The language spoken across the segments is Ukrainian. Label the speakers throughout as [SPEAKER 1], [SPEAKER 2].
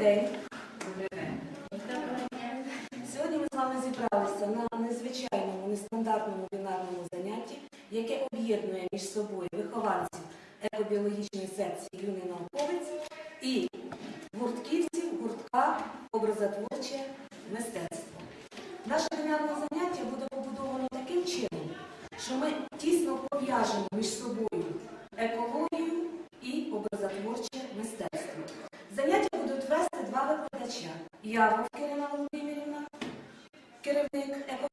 [SPEAKER 1] день. Сьогодні ми з вами зібралися на незвичайному, нестандартному бінарному занятті, яке об'єднує між собою вихованців екобіологічної секції юний науковець і гуртківців, гуртка, образотворче мистецтво. Наше бінарне заняття буде побудовано таким чином, що ми тісно пов'яжемо між собою екологію. Javno, ker je na omenjena, ker je nek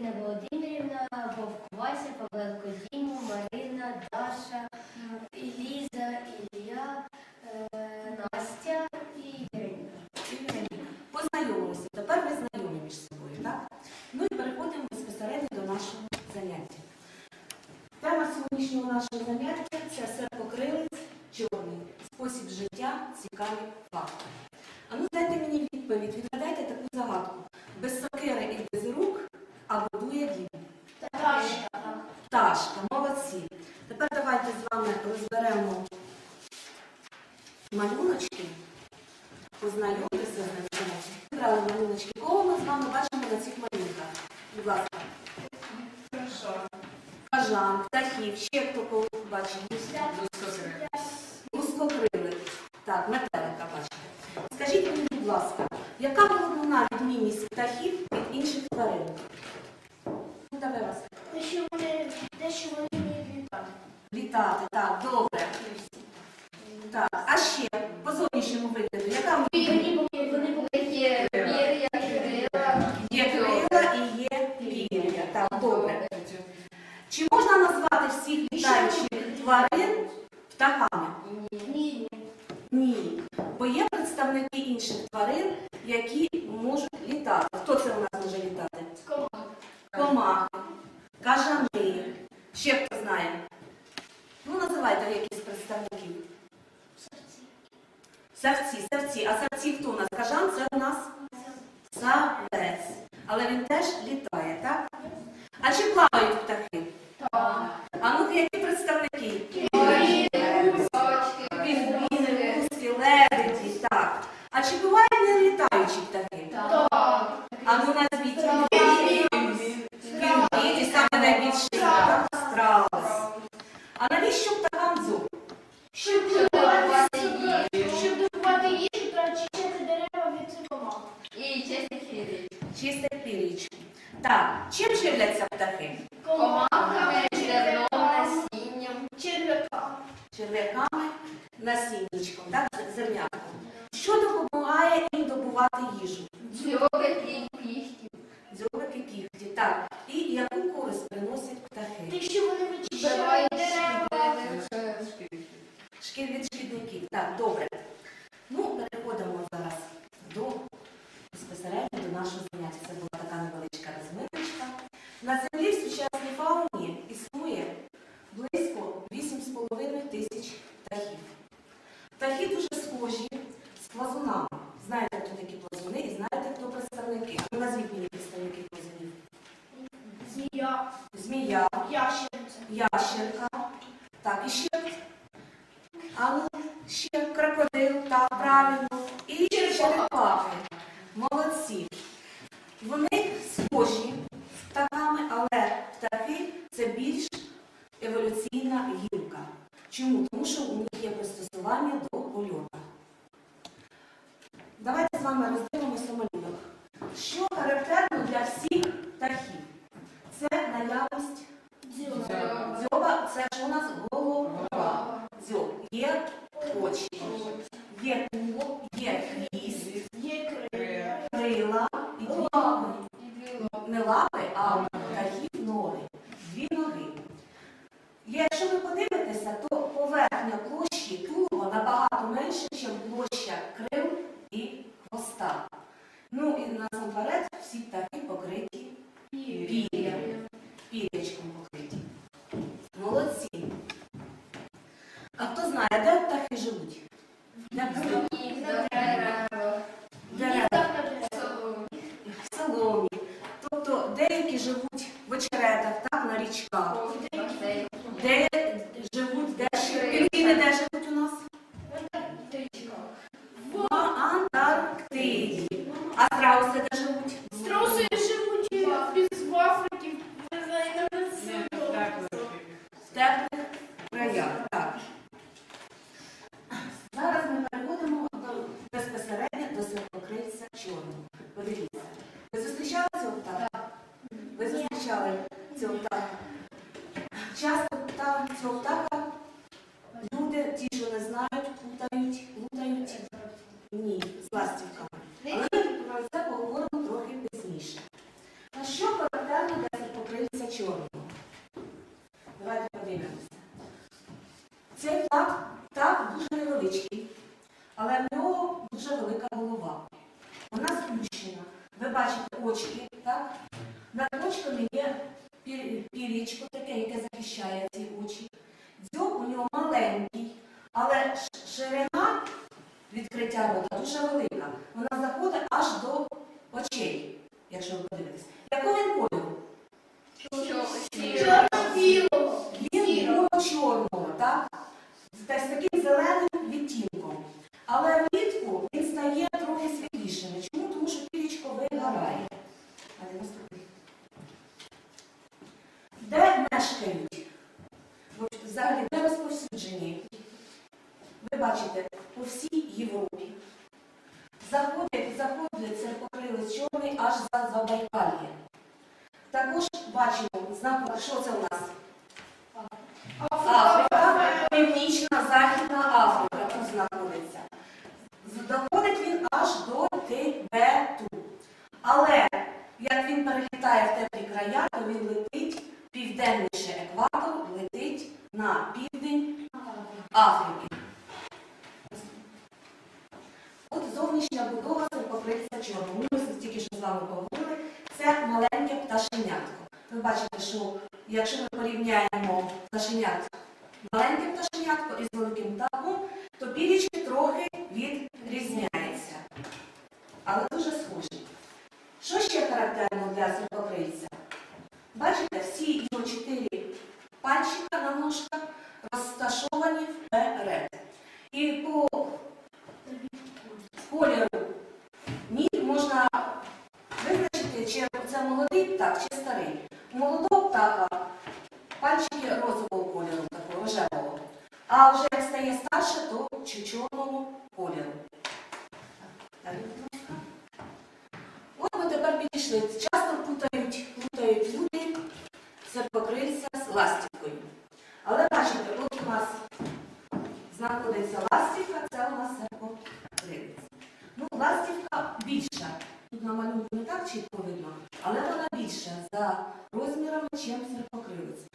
[SPEAKER 1] Валентина Володимирівна,
[SPEAKER 2] Вовквася, Павелко Діму, Марина, Даша, Ліза, Ілля, е, Настя і Ірина.
[SPEAKER 1] Познайомилися. тепер ми знайомі між собою, так? Ну і переходимо безпосередньо до нашого заняття. Тема сьогоднішнього нашого заняття це серпокрилець, чорний, спосіб життя, цікавий. praticada. Савці, серці, А серці хто у нас? Кажан це у нас савець. Але він теж літає, так? А чи плавають птахи? Так. зернята, що допомагає їм добувати їжу.
[SPEAKER 2] Дзьобики кіхті.
[SPEAKER 1] Дзьобики кіхті, так. І яку користь приносять птахи?
[SPEAKER 2] Те, що вони вичищають дерева.
[SPEAKER 1] Шкіль від шкідників. Так, добре. Ну, переходимо. someone і живуть вечеря. Sevda по всій Європі. Заходять і заходять, це покрили чорний аж за Забайкальє. Також бачимо знак, що це у нас? Африка, Північна, Західна Африка тут знаходиться. Доходить він аж до Тибету. Але як він перелітає в теплі края, то він летить. характерно для сухокрильця. Бачите, всі його чотири пальчика на ножках розташовані в чем Чемсер-Покривець.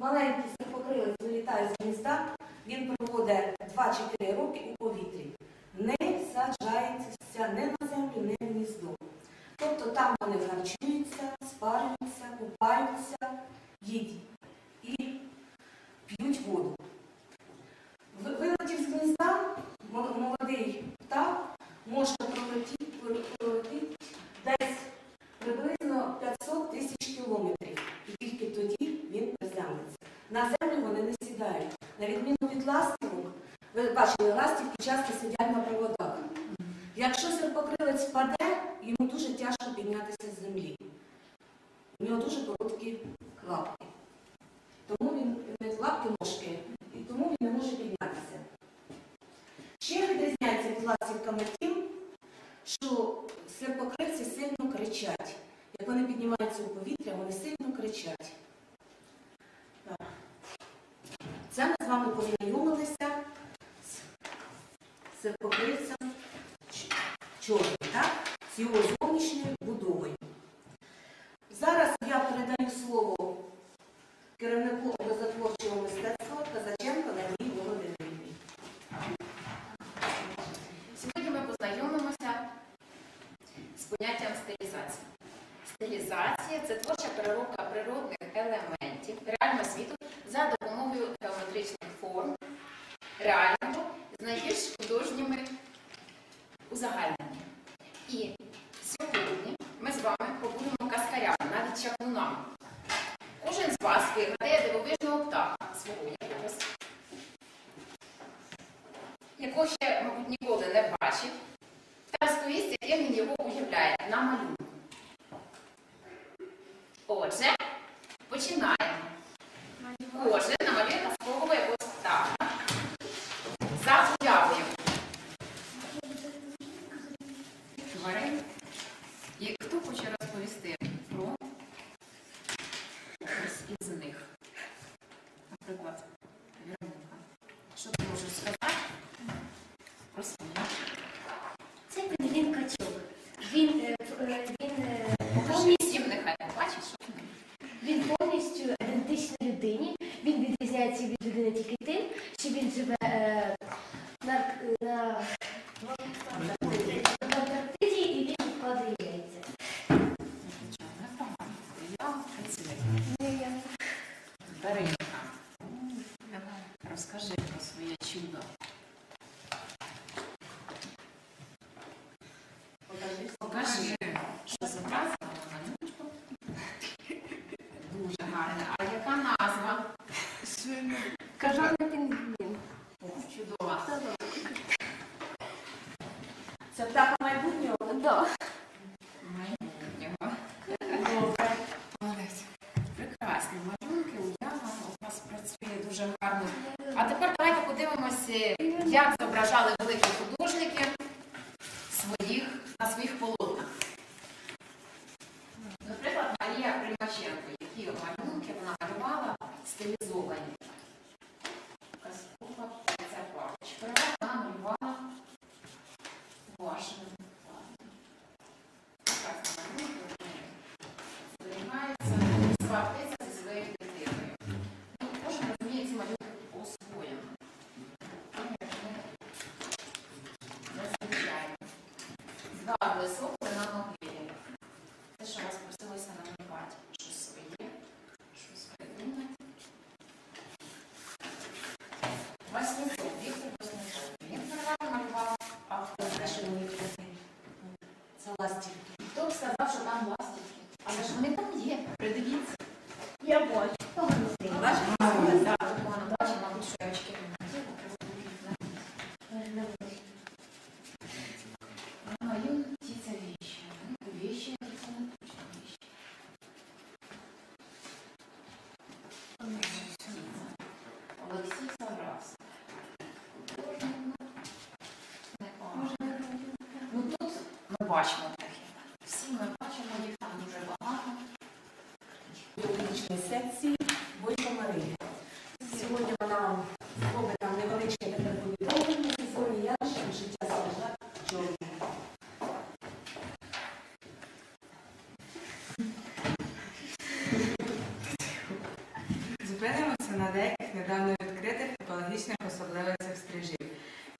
[SPEAKER 1] Маленькі сухокрили вилітають з міста, він проводить 2-4 роки. дуже короткі лапки. Тому він лапки ножки, і тому він не може піднятися. Ще відрізняється від ласівками тим, що серпокривці сильно кричать. Як вони піднімаються у повітря, вони сильно кричать. Це ми з вами познайомилися з серпокривцем чорним.
[SPEAKER 3] Ці озі І сьогодні ми з вами побудемо каскаря, навіть чаклуна. Кожен з вас вигадає дивовижного птаха свого якогось, якого ще, мабуть, ніколи не бачив, та розповість, як він його уявляє на малюнку. дуже гарно. А тепер давайте подивимося, як зображали
[SPEAKER 4] великих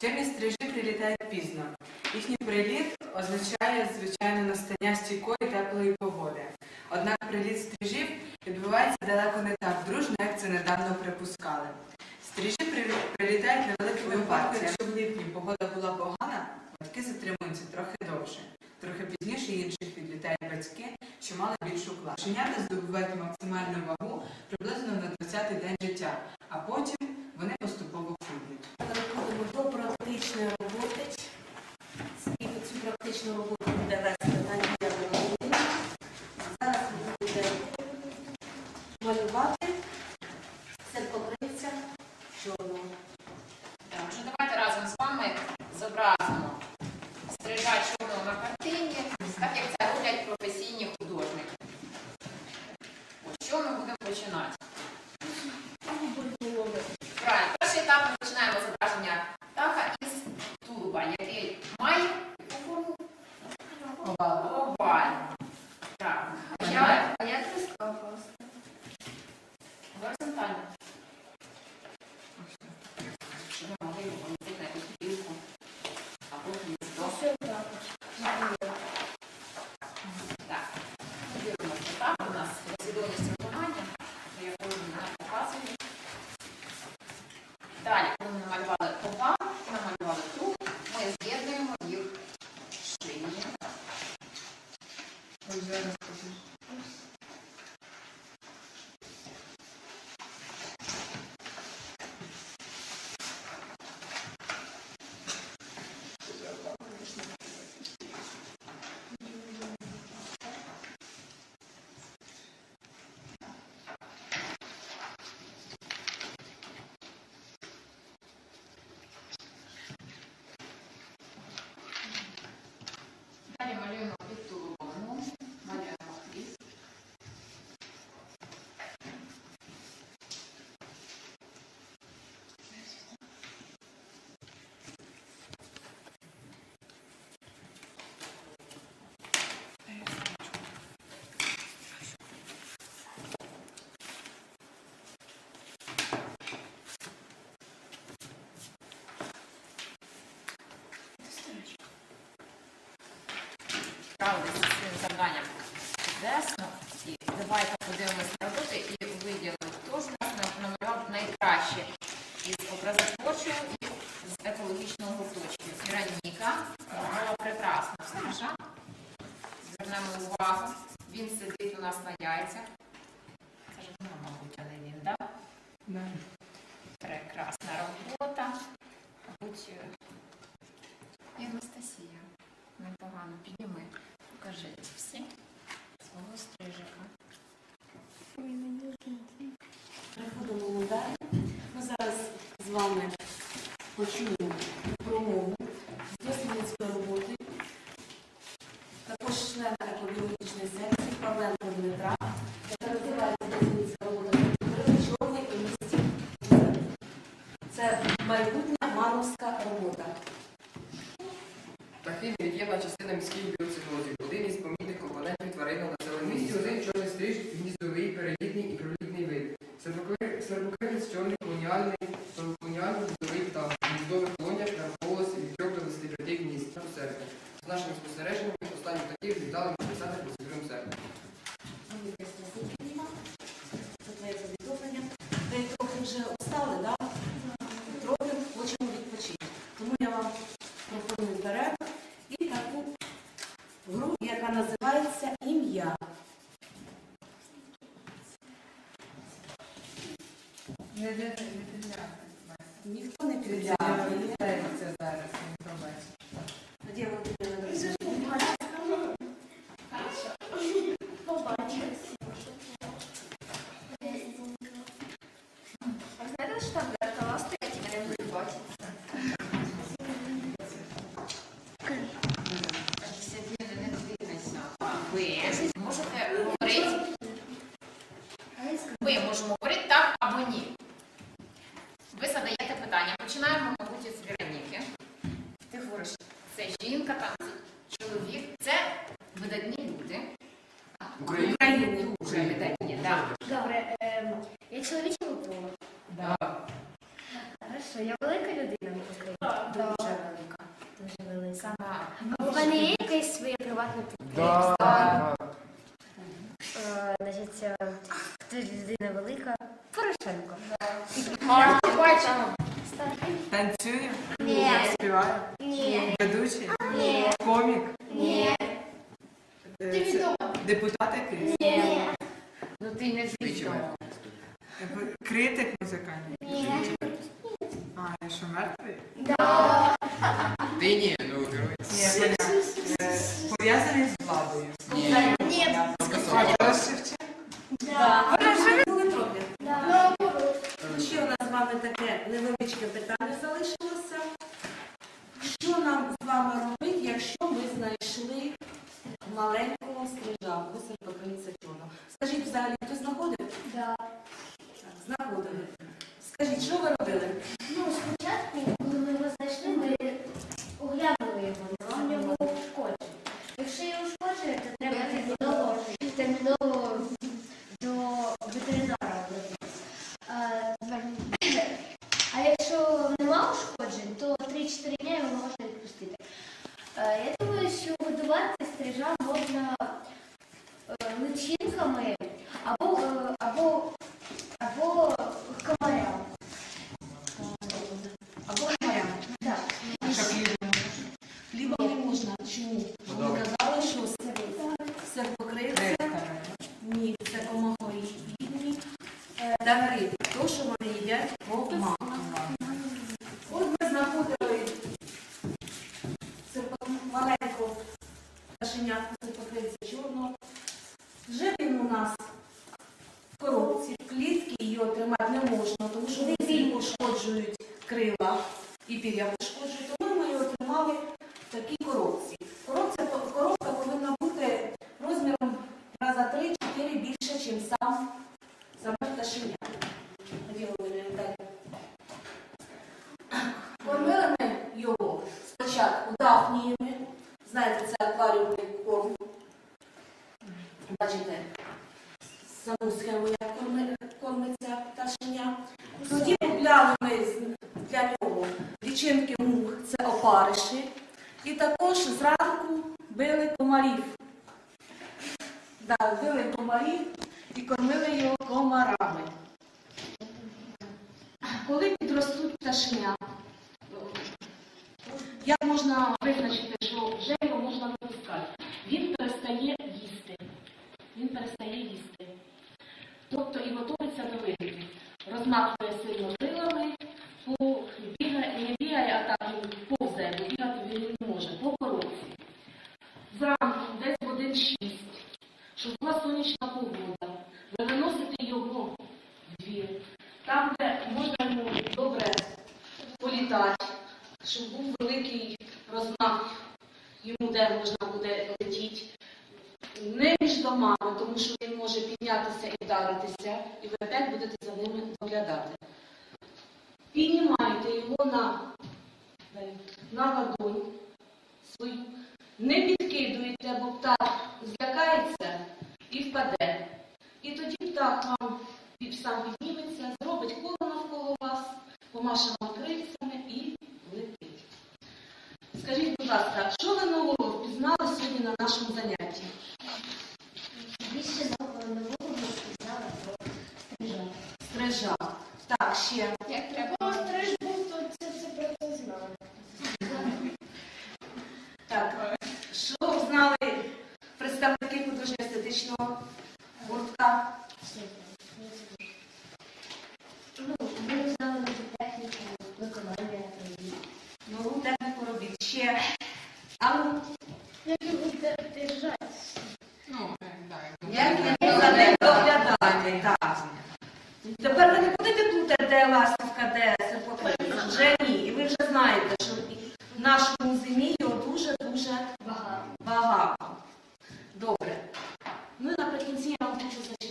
[SPEAKER 4] Темні стрижі прилітають пізно. Їхній приліт означає, звичайно, настання стійкої теплої погоди. Однак приліт стрижів відбувається далеко не так дружно, як це недавно припускали. Стрижі прилітають невеликими випадками. Якщо в липні погода була погана, батьки затримуються трохи довше. Трохи пізніше інших підлітають батьки, що мали більшу класу. Шинята здобувають максимальну вагу приблизно
[SPEAKER 3] малювати.
[SPEAKER 1] Таня. Wow. gente, sim? Neden? питання. Починаємо, мабуть,
[SPEAKER 3] з Вероніки. Ти говориш, це
[SPEAKER 5] жінка, там
[SPEAKER 3] це чоловік.
[SPEAKER 4] Це
[SPEAKER 3] видатні люди.
[SPEAKER 6] Україні.
[SPEAKER 1] Україні
[SPEAKER 3] дуже видатні. Да.
[SPEAKER 2] Добре, е, я чоловічого полу.
[SPEAKER 4] Да.
[SPEAKER 2] Хорошо, я велика людина в Україні. Да.
[SPEAKER 3] Дуже велика.
[SPEAKER 2] Дуже велика.
[SPEAKER 3] Да.
[SPEAKER 2] А у мене є якесь своє приватне
[SPEAKER 6] підприємство?
[SPEAKER 2] Да. Значить, е, людина велика? Порошенко.
[SPEAKER 4] Телеведучий?
[SPEAKER 2] Ні.
[SPEAKER 4] Комік?
[SPEAKER 2] Ні.
[SPEAKER 4] Е, депутат якийсь?
[SPEAKER 2] Ні.
[SPEAKER 3] Ну ти не
[SPEAKER 4] звичайно. Критик музикальний?
[SPEAKER 2] Ні.
[SPEAKER 4] А, я що мертвий? Да.
[SPEAKER 6] Ти ні, ну герой.
[SPEAKER 4] Е, пов'язаний з
[SPEAKER 1] 清楚没有？David y conmueve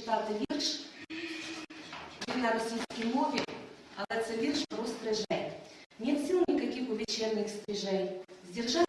[SPEAKER 1] прочитати вірш. Він на російській мові, але це вірш про стрижей. Нет сил никаких у вечерних стрижей. Сдержать